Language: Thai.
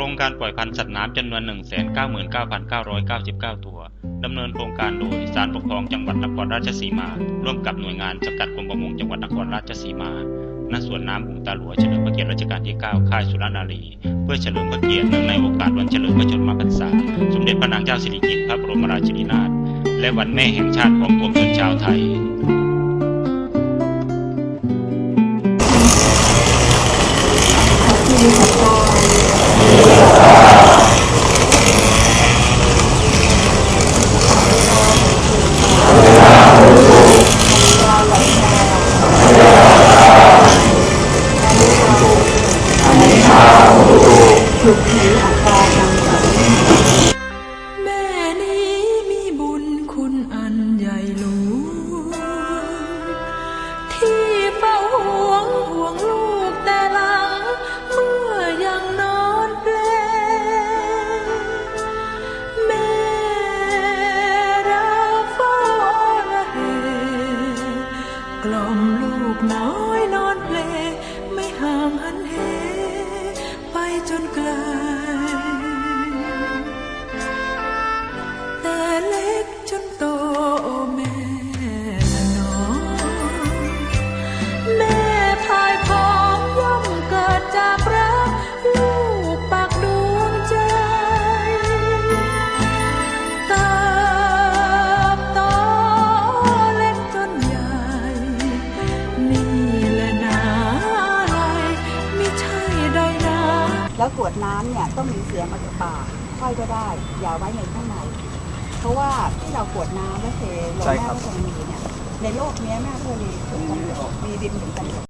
ครงการปล่อยพันธุ์สัตว์น้ำจำนวน 199,999 ตัว ดำเนินโครงการโดยสารปกครองจังหวัดนครราชสีมา ร่วมกับหน่วยงานสังกัดกรมประมงจังหวัดนครราชสีมา ณ สวนน้ำบุงตาหลวเฉลิมพระเกียรติรัชกาลที่ 9 ค่ายสุรนารี เพื่อเฉลิมพระเกียรติเนื่องในโอกาสวันเฉลิมพระชนมพรรษา สมเด็จพระนางเจ้าสิริกิติ์พระบรมราชินีนาถ และวันแม่แห่งชาติของปวงชนชาวไทย แม่นี้มีบุญคุณอันใหญ่หลวงที่เฝ้าห่วงห่วงลูกแต่หลัง เมื่อยังนอนเปลแม่เราเฝ้าระเหกล่อมลูกนอน แล้วกวดน้ำเนี่ยต้องมีเสียงมาจากปากค่อยก็ได้ อย่าไว้ในข้างในเพราะว่าที่เรากวดน้ำแล้วเทลงแม่ครับก็จะมีเนี่ยในโลกเนี้ยแม่ก็มีมีดินเหมือนกันหมด